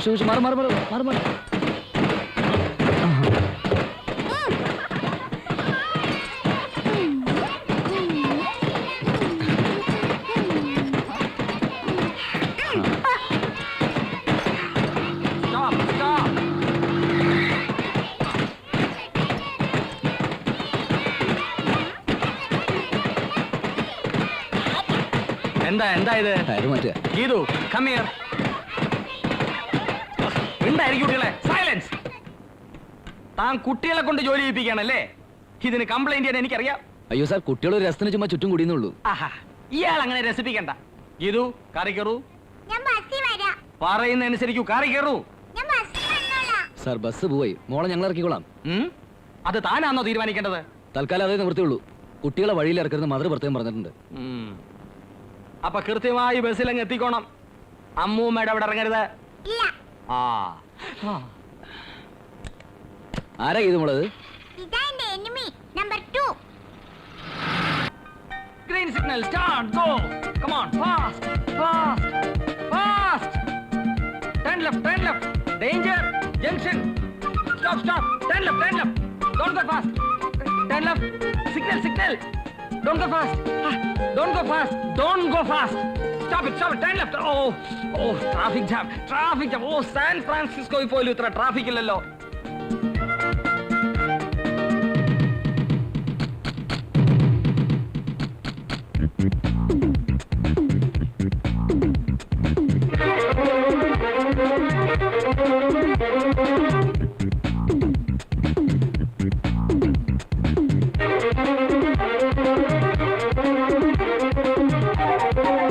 ഉഷ് മാറി മാറി മാറി മാറി മാറി. എന്താ എന്താ ഇത്? ഗീതു കമ്മിയർ ഉണ്ടായിരിക്കും കുട്ടികളെ? സൈലൻസ് താൻ കുട്ടികളെ കൊണ്ട് ജോലി ചെയ്യിപ്പിക്കുകയാണല്ലേ? ഇതിന് കംപ്ലൈന്റ് ചെയ്യാൻ എനിക്കറിയാം. അയ്യോ സാർ കുട്ടികൾ രസത്തിന് ചുമ്മാ ചുറ്റും കുടിയുന്നുള്ളൂ. ആഹാ ഇയാൾ അങ്ങനെ രസിപ്പിക്കണ്ട. ഗീതു കാറി കയറൂ ഞാൻ ബസ്സിൽ വരാം. പറയുന്ന അനുസരിക്കൂ കാറി. കയറൂ ഞാൻ ബസ്സിൽ വന്നോളാം. സാർ ബസ് പോയി. മോളെ ഞങ്ങൾ ഇറക്കിക്കോളാം? അത് താനാണോ തീരുമാനിക്കേണ്ടത്? തൽക്കാലം അതേ നിവൃത്തിയുള്ളൂ. കുട്ടികളെ വഴിയിൽ ഇറക്കരുത് മദർ പ്രത്യേകം പറഞ്ഞിട്ടുണ്ട്. അപ്പൊ കൃത്യമായി ബസ്സിൽ അങ്ങ് എത്തിക്കോണം. അമ്മൂമ്മയുടെ അവിടെ ഇറങ്ങരുത്. ഇല്ല. ആ ആ. ആരാ ഇത് മോളത് ഇതാ എന്റെ enemy number two Green signal, start, go! Come on, fast, fast, fast! Turn left, turn left. Danger, junction. Stop, stop. Turn left, turn left. Don't go fast. Turn left. Signal, signal. Don't go fast. Ah, Don't go fast. Don't go fast. Stop it, stop it. Turn left. Oh, oh, traffic jam, traffic jam. Oh, San Francisco പോലും ഇത്ര traffic ഇല്ലല്ലോ ഗീതു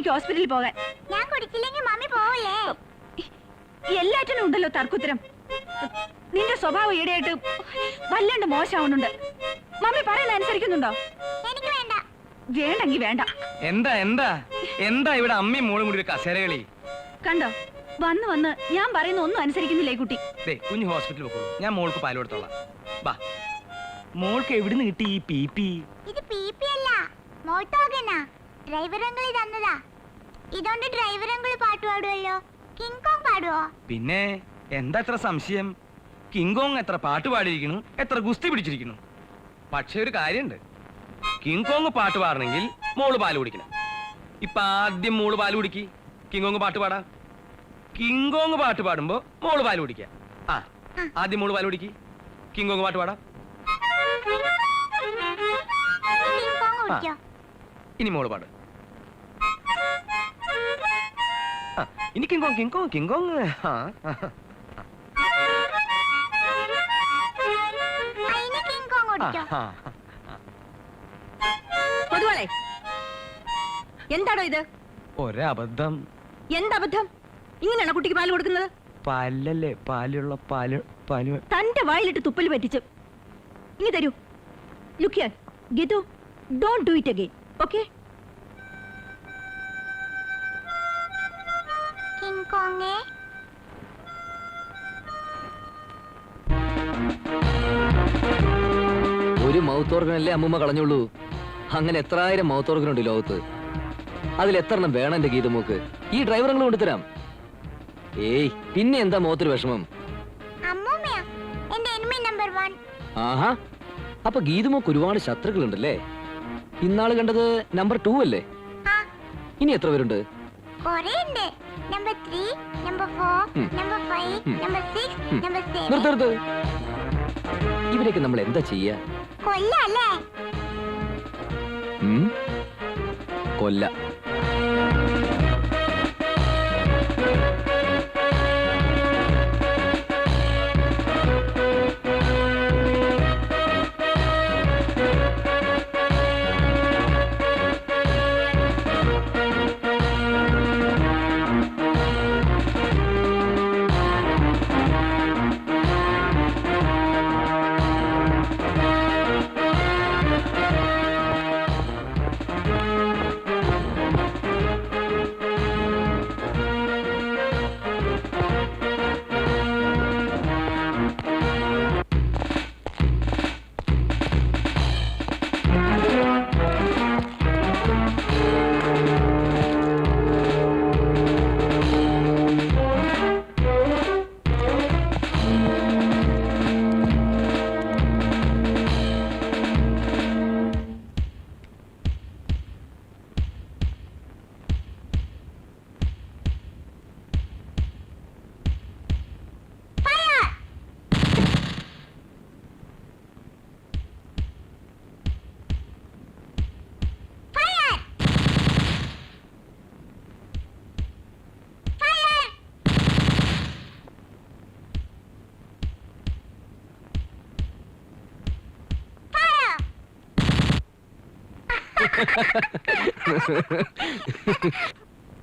മമ്മിക്ക് ഹോസ്പിറ്റലിൽ പോകാൻ. ഞാൻ കുടിച്ചില്ലെങ്കിൽ mummy പോവില്ലേ? എല്ലാറ്റിനും ഉണ്ടല്ലോ തർക്കുത്തരം. നിന്റെ സ്വഭാവം ഈടെയായിട്ട് വല്ലാണ്ട് മോശമാവുന്നുണ്ട്. മമ്മി പറയുന്ന അനുസരിക്കുന്നുണ്ടോ? എനിക്ക് വേണ്ട. വേണ്ടെങ്കി വേണ്ട. എന്താ എന്താ? എന്താ ഇവിടെ അമ്മയും മോളും കൂടി ഒരു കസേരകളി? കണ്ടോ? വന്ന് വന്ന് ഞാൻ പറയുന്ന ഒന്നും അനുസരിക്കുന്നില്ലേ ഈ കുട്ടി? ദേ കുഞ്ഞു ഹോസ്പിറ്റലിൽ പോക്കോളൂ ഞാൻ മോൾക്ക് പാൽ കൊടുത്തോളാം. ബാ മോൾക്ക് എവിടുന്ന് കിട്ടി ഈ പി പി? ഇത് പി പി അല്ല. മോട്ടോഗനാ ഡ്രൈവർ അങ്കിൾ തന്നതാ. ഇതുകൊണ്ട് ഡ്രൈവർ അങ്കിൾ പാട്ട് പാടുമല്ലോ കിങ് കോങ് പാടുവോ? പിന്നെ എന്താ എത്ര സംശയം? കിങ്കോങ് എത്ര പാട്ട് പാടിയിരിക്കുന്നു എത്ര ഗുസ്തി പിടിച്ചിരിക്കുന്നു? പക്ഷെ ഒരു കാര്യമുണ്ട്. കിങ്കോങ് പാട്ട് പാടണമെങ്കിൽ മോൾ പാൽ കുടിക്കണം. ഇപ്പൊ ആദ്യം മോൾ പാൽ കുടിക്ക്. കിങ്കോങ് പാട്ട് പാടാം. കിങ്കോങ് പാട്ട് പാടുമ്പോ മോൾ പാൽ കുടിക്ക ആ ആദ്യം മോൾ പാൽ കുടിക്കി. കിങ്കോങ് പാട്ട് പാടാം. കിങ് കോങ് കുടിക്കോ? ഇനി മോൾ പാട്. ഇനി കിങ്കോങ് കിങ്കോങ് കിങ്കോങ്. പൊതുവളെ എന്താണോ ഇത്? ഒരബദ്ധം. എന്തബദ്ധം? ഇങ്ങനെയാണോ കുട്ടിക്ക് പാൽ കൊടുക്കുന്നത്? പാലല്ലേ പാലുള്ള പാൽ പാൽ. തന്റെ വായിലിട്ട് തുപ്പൽ പറ്റിച്ച്. ഇനി തരൂ. ലുക്കിയ ഗിതു don't do it again okay ഒരു മൗത്ത് ഓർഗനല്ലേ അമ്മൂമ്മ കളഞ്ഞുള്ളൂ? അങ്ങനെ എത്രായിരം മൗത്ത് ഓർഗൻ ഉണ്ട് ലോകത്ത്. അതിൽ എത്ര എണ്ണം വേണം എന്റെ ഗീതമോക്ക്. ഈ ഡ്രൈവറുകൾ കൊണ്ടുതരാം ഏയ് പിന്നെ എന്താ മുഖത്തൊരു വിഷമം? ആഹാ അപ്പൊ ഗീതുമോക്ക് ഒരുപാട് ശത്രുക്കൾ ഉണ്ടല്ലേ ഇന്നാൾ കണ്ടത് നമ്പർ ടു അല്ലേ? ഇനി എത്ര പേരുണ്ട്? നിർത്തരുത് ഇവരെയൊക്കെ നമ്മൾ എന്താ ചെയ്യാ? കൊല്ലല്ലേ? ഉം? കൊല്ല.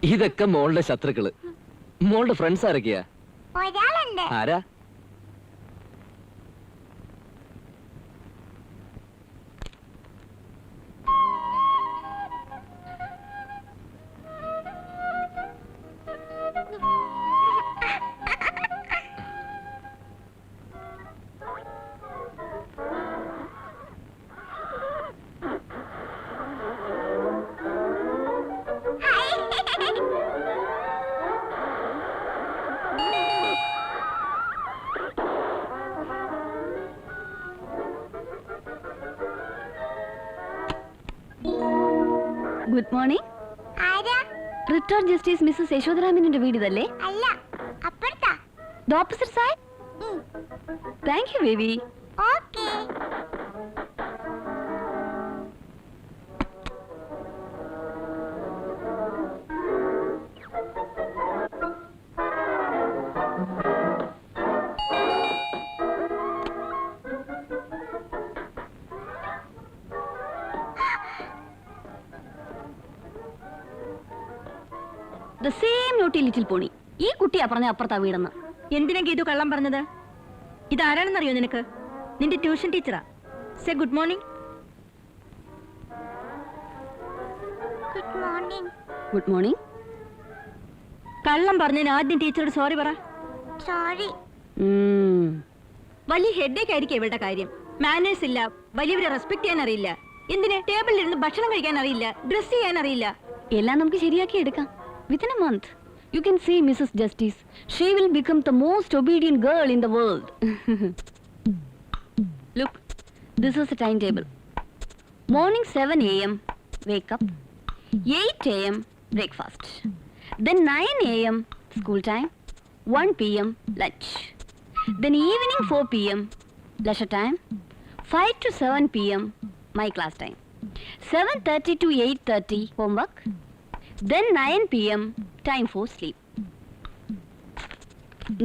ഇതൊക്കെ മോളുടെ ശത്രുക്കൾ. മോളുടെ ഫ്രണ്ട്സ് ആരൊക്കെയാ? ആരാ? Good morning. ആരാ? റിട്ടയർഡ് ജസ്റ്റിസ് മിസ്സസ് യശോധരാമന്റെ വീട് ഇതല്ലേ അല്ല അപ്പുറത്താ. The opposite side? Thank you baby. Naughty little pony. ഈ കുട്ടിയാ പറഞ്ഞ അപ്പുറത്താ വീടെന്ന്. എന്തിനാ ഗീതു കള്ളം പറഞ്ഞത്? ഇതാരാണെന്നറിയോ നിനക്ക്? നിന്റെ tuition teacher. Say good morning good morning good morning കള്ളം പറഞ്ഞതിന് ആദ്യം ടീച്ചറോട് സോറി പറ. സോറി വലിയ ഹെഡേക്ക് ആയിരിക്കും ഇവളുടെ കാര്യം. മാനേഴ്സ് ഇല്ല വലിയവരെ റെസ്പെക്ട് ചെയ്യാൻ അറിയില്ല എന്തിന്? ടേബിളിൽ ഇരുന്ന് ഭക്ഷണം കഴിക്കാൻ അറിയില്ല ഡ്രസ് ചെയ്യാൻ അറിയില്ല എല്ലാം നമുക്ക് ശരിയാക്കി എടുക്കാം. Within a month You can see Mrs. Justice. She will become the most obedient girl in the world. Look, this is the timetable. Morning 7 a.m. Wake up. 8 a.m. Breakfast. Then 9 a.m. School time. 1 p.m. Lunch. Then evening 4 p.m. Leisure time. 5 to 7 p.m. My class time. 7.30 to 8.30 homework. Then 9 p.m. time for sleep.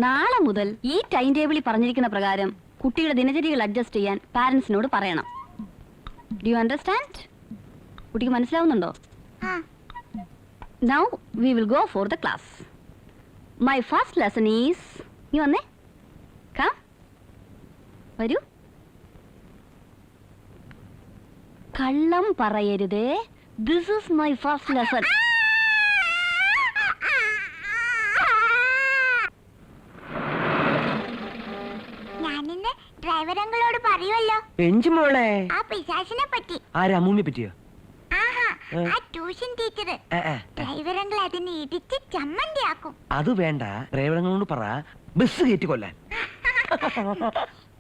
നാളെ മുതൽ ഈ time ടേബിളിൽ പറഞ്ഞിരിക്കുന്ന പ്രകാരം കുട്ടിയുടെ ദിനചര്യകൾ adjust ചെയ്യാൻ പാരൻസിനോട് പറയണം. Do you understand കുട്ടിക്ക് മനസ്സിലാവുന്നുണ്ടോ? Now we will go for the class my first lesson is നീ വന്നേ. കാ വരൂ. കള്ളം പറയരുതേ. This is my first lesson ഞാനിന്ന് ഡ്രൈവർ അങ്കിളോട് എഞ്ചു മോളെ. ആ പറ്റി. ആരാ അമ്മൂമ്മയെ പറ്റിയോ? ആഹാ ആ ട്യൂഷൻ ടീച്ചർ. ഏ, ഏ, ഏ. ഡ്രൈവർ അങ്കിൾ അതിനെ ഇടിച്ച് ചമ്മന്തിയാക്കും. അത് വേണ്ട ഡ്രൈവറങ്ങളോട് പറ ബസ് കയറ്റി കൊല്ലാൻ.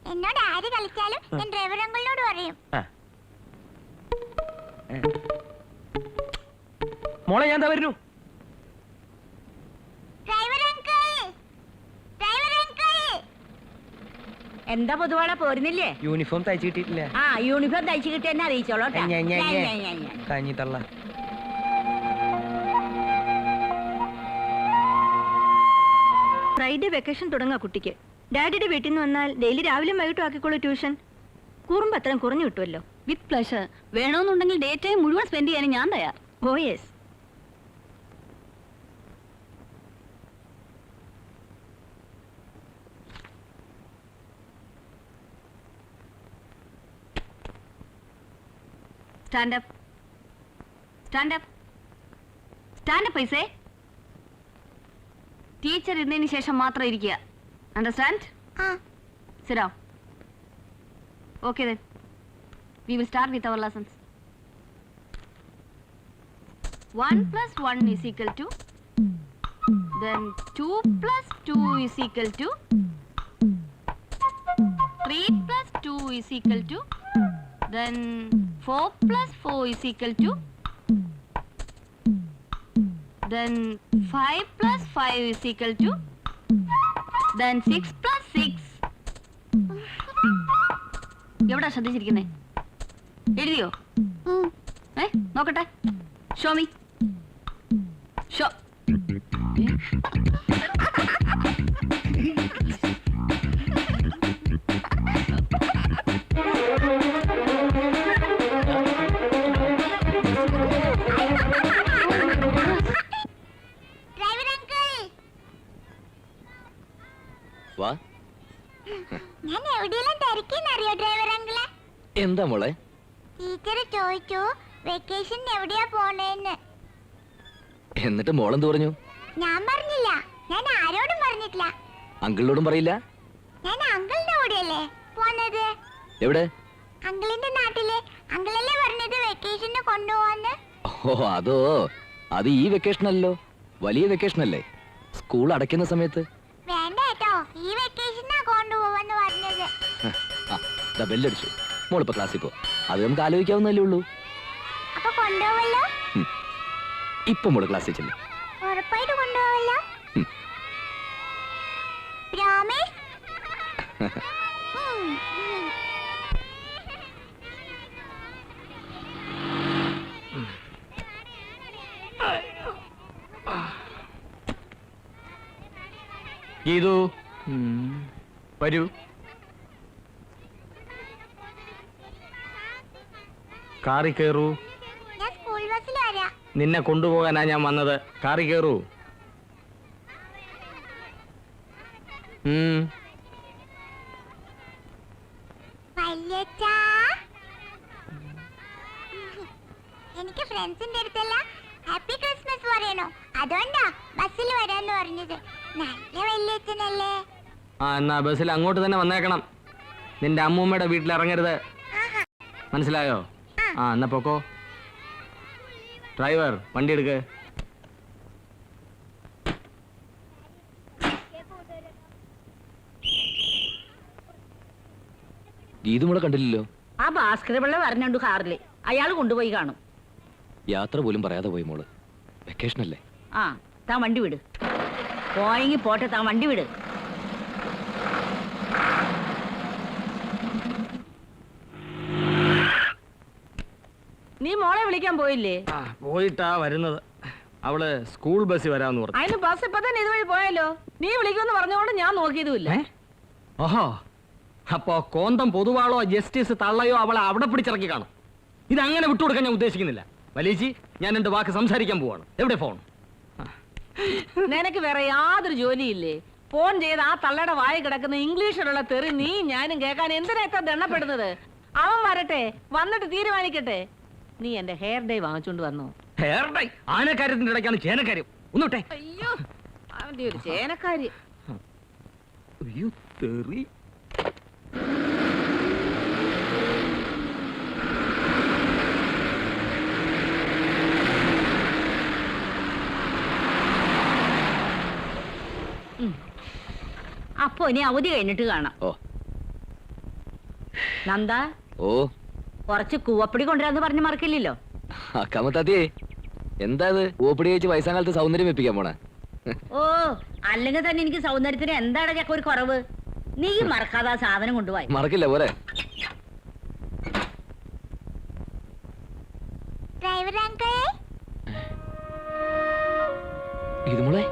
എന്നോട് ആര് കളിച്ചാലും ഞാൻ ഡ്രൈവർ അങ്കിളിനോട് പറയും. ആ. ഏ. മോളെ ഞാൻ എന്താ വരുന്നു ഡ്രൈവർ അങ്കിൾ ഡ്രൈവർ അങ്കിൾ എന്താ പൊതുവാളെ പോരുന്നില്ലേ? യൂണിഫോം തയ്ച്ചു കിട്ടിയിട്ടില്ല. ആ യൂണിഫോം തയ്ച്ചു കിട്ടി എന്നെ അറിയിച്ചോളൂ ട്ടാ. ഞ, ഞ, ഞ. ഞ, ഞ, ഞ. കഞ്ഞി ഫ്രൈഡേ വെക്കേഷൻ തുടങ്ങാ കുട്ടിക്ക്. ഡാഡിയുടെ വീട്ടിൽ നിന്ന് വന്നാൽ ഡെയിലി രാവിലെ വൈകിട്ടും ആക്കിക്കോളൂ ട്യൂഷൻ. കൂറുമ്പോ അത്രയും കുറഞ്ഞു കിട്ടുമല്ലോ. With pleasure. വേണമെന്നുണ്ടെങ്കിൽ ഡേ ടൈം മുഴുവൻ സ്പെൻഡ് ചെയ്യാൻ ഞാൻ തയ്യാർ. ഓ yes stand up stand up stand up പൈസേ teacher ഇരുന്നതിന് ശേഷം മാത്രം ഇരിക്കുക അണ്ടർസ്റ്റാൻഡ് ആ Sit down. Okay then. We will start with our lessons. 1 plus 1 is equal to. Then 2 plus 2 is equal to. 3 plus 2 is equal 4 plus 4 is equal to. Then 5 plus 5 is equal to. Then 6 plus 6 എവിടെ ശ്രദ്ധിച്ചിരിക്കുന്നേ എഴുതിയോ ഏ നോക്കട്ടെ Xiaomi show എന്താ മോളെ? Teacher ചോദിച്ചു vacation എവിടെയാ പോണേന്ന്. എന്നിട്ട് മോളെന്ത് പറഞ്ഞു? ഞാൻ പറഞ്ഞില്ല. ഞാൻ ആരോടും പറഞ്ഞിട്ടില്ല. അങ്കിളിനോടും പറയില്ല? ഞാൻ അങ്കിളിന്റെ കൂടെയല്ലേ പോന്നത്? എവിടെ? അങ്കിളിന്റെ നാട്ടിലെ. അങ്കിളല്ലേ പറഞ്ഞത് വെക്കേഷന് കൊണ്ടുപോവാന്ന്? ഓ അതോ? അത് ഈ വെക്കേഷൻ അല്ലോ വലിയ വെക്കേഷൻ അല്ലേ? സ്കൂൾ അടയ്ക്കുന്ന സമയത്ത്. വേണ്ട കേട്ടോ. ഈ വെക്കേഷനാ കൊണ്ടുപോവാന്ന് പറഞ്ഞത്. ബെല്ലടിച്ചു മോളിപ്പോ ക്ലാസ്സിൽ പോ. അത് നമുക്ക് ആലോചിക്കാവുന്നല്ലേ ഉള്ളൂ. അപ്പൊ കൊണ്ടുപോവല്ലോ? ഇപ്പൊ മോൾ ക്ലാസ്സിൽ ചെല്ലും. ഉറപ്പായിട്ട് കൊണ്ടുപോവല്ലോ. ഗീതു. വരൂ. കാറി കയറൂ ഞാൻ സ്കൂൾ ബസ്സിൽ വരാം. നിന്നെ കൊണ്ടുപോകാനാ ഞാൻ വന്നത്. കാറി കയറൂ ഉം. വല്യച്ഛാ എനിക്ക് ഫ്രണ്ട്സിന്റെ അടുത്തല്ല ഹാപ്പി ക്രിസ്മസ് പറയണോ? അതുകൊണ്ടാ ബസ്സിൽ വരാന്ന് പറഞ്ഞത്. നല്ല വല്യച്ഛനല്ലേ? ആ എന്നാ ബസ്സിൽ അങ്ങോട്ട് തന്നെ വന്നേക്കണം. നിന്റെ അമ്മൂമ്മയുടെ വീട്ടിൽ ഇറങ്ങരുത് മനസ്സിലായോ? ആ എന്നാ പോക്കോ. ഡ്രൈവർ വണ്ടി എടുക്ക്. ഗീതു മോളെ കണ്ടില്ലല്ലോ. ആ ഭാസ്കര പിള്ള വരണുണ്ട് കാറിൽ. അയാൾ കൊണ്ടുപോയി കാണും. യാത്ര പോലും പറയാതെ പോയി മോൾ. വെക്കേഷൻ അല്ലേ? ആ താൻ വണ്ടി വിട്. പോയെങ്കി പോട്ടെ താൻ വണ്ടി വിട്. നീ മോളെ വിളിക്കാൻ പോയില്ലേ? ആ പോയിട്ടാ വരുന്നത്. അവൾ സ്കൂൾ ബസ് വരാന്ന് പറഞ്ഞു. അതിന് ബസ് ഇപ്പൊ തന്നെ ഇതുവഴി പോയല്ലോ. നീ വിളിക്കുമെന്ന് പറഞ്ഞുകൊണ്ട് ഞാൻ നോക്കിയതുമില്ല. ഓഹോ. അപ്പോ കോന്തം പൊതുവാളോ ജസ്റ്റിസ് തള്ളയോ അവളെ അവിടെ പിടിച്ചിറക്കി കാണും. ഇത് അങ്ങനെ വിട്ടുകൊടുക്കാൻ ഞാൻ ഉദ്ദേശിക്കുന്നില്ല. വലിയച്ചി ഞാൻ എന്റെ വാക്ക് സംസാരിക്കാൻ പോവാണ്. എവിടെ ഫോൺ? നിനക്ക് വേറെ യാതൊരു ജോലിയില്ലേ? ഫോൺ ചെയ്ത് ആ തള്ളയുടെ വായി കിടക്കുന്ന ഇംഗ്ലീഷിലുള്ള തെറി നീ ഞാനും കേൾക്കാൻ എന്തിനാ ഇത്ര ദണ്ണപ്പെടുന്നത് അവൻ വരട്ടെ വന്നിട്ട് തീരുമാനിക്കട്ടെ. നീ എന്റെ ഹെയർ ഡേ വാങ്ങിച്ചോണ്ട് വന്നു? ഹെയർ ഡൈ ആനക്കാര്യത്തിന്റെ ഇടയ്ക്കാണ് ചേനക്കാര്യം. ഒന്നുട്ടെ. അയ്യോ അവന്റെ ഒരു ചേനക്കാരി. അയ്യോ തെറി. അപ്പൊ ഇനി അവധി കഴിഞ്ഞിട്ട് കാണാം. ഓ. നന്ദ. ഓ. കുറച്ച് കൂവപ്പടി കൊണ്ടുവരാന്ന് പറഞ്ഞു മറക്കില്ലല്ലോ. അക്കാമത്താത്തിയേ എന്താ ഇത് ഓപ്പിടി കഴിച്ച് വയസ്സാകാലത്ത് സൗന്ദര്യം വെപ്പിക്കാൻ പോണേ. ഓ അല്ലെങ്കിൽ തന്നെ എനിക്ക് സൗന്ദര്യത്തിന് എന്താണ് ചക്ക ഒരു കുറവ്? നീ മറക്കാതെ ആ സാധനം കൊണ്ടുപോയി. മറക്കില്ല പോരെ. ഡ്രൈവർ അങ്കിൾ ഇത് മോളെ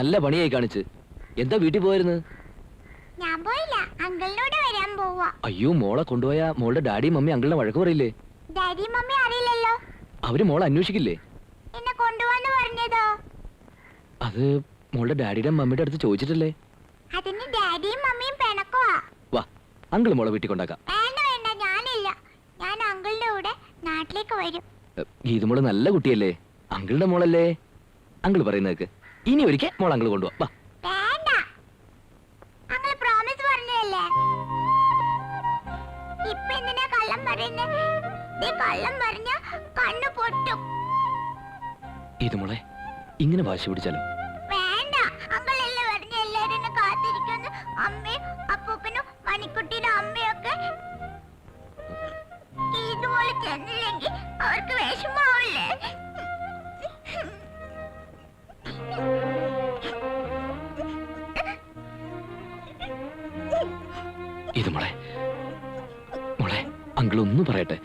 നല്ല പണിയായി കാണിച്ച്. എന്താ വീട്ടിൽ പോയിരുന്നു ഞാൻ പോയില്ല. അങ്കിളിന്റെ കൂടെ വരാൻ പോവാ. അയ്യോ മോളെ കൊണ്ടുപോയാ മോളുടെ ഡാഡി മമ്മി അങ്കിളിനെ വഴക്ക് പറയില്ലേ? ഡാഡി മമ്മി അറിയില്ലല്ലോ. അവർ മോളെ അന്വേഷിക്കില്ലേ? എന്നെ കൊണ്ടുപോവാന്ന് പറഞ്ഞതോ? അത് മോളുടെ ഡാഡിയുടെ മമ്മിയുടെ അടുത്ത് ചോദിച്ചിട്ടല്ലേ? അതിന് ഡാഡിയും മമ്മിയും പിണക്കുവാ. വാ അങ്കിൾ മോളെ വീട്ടിൽ കൊണ്ടാക്കാം വേണ്ട വേണ്ട ഞാനില്ല. ഞാൻ അങ്കിളിന്റെ കൂടെ നാട്ടിലേക്ക് വരും. ഗീതുമോൾ മോൾ നല്ല കുട്ടിയല്ലേ? അങ്കിളുടെ മോളല്ലേ? അങ്കിൾ പറയുന്നേക്ക് ഇനി ഒരിക്കൽ മോളങ്ങൾ കൊണ്ടുപോവാ ഇത് മോളെ ഇങ്ങനെ വാശി പിടിച്ചാലോ? ഇത് മോളെ. മോളെ അങ്കിൾ ഒന്നും പറയട്ടെ.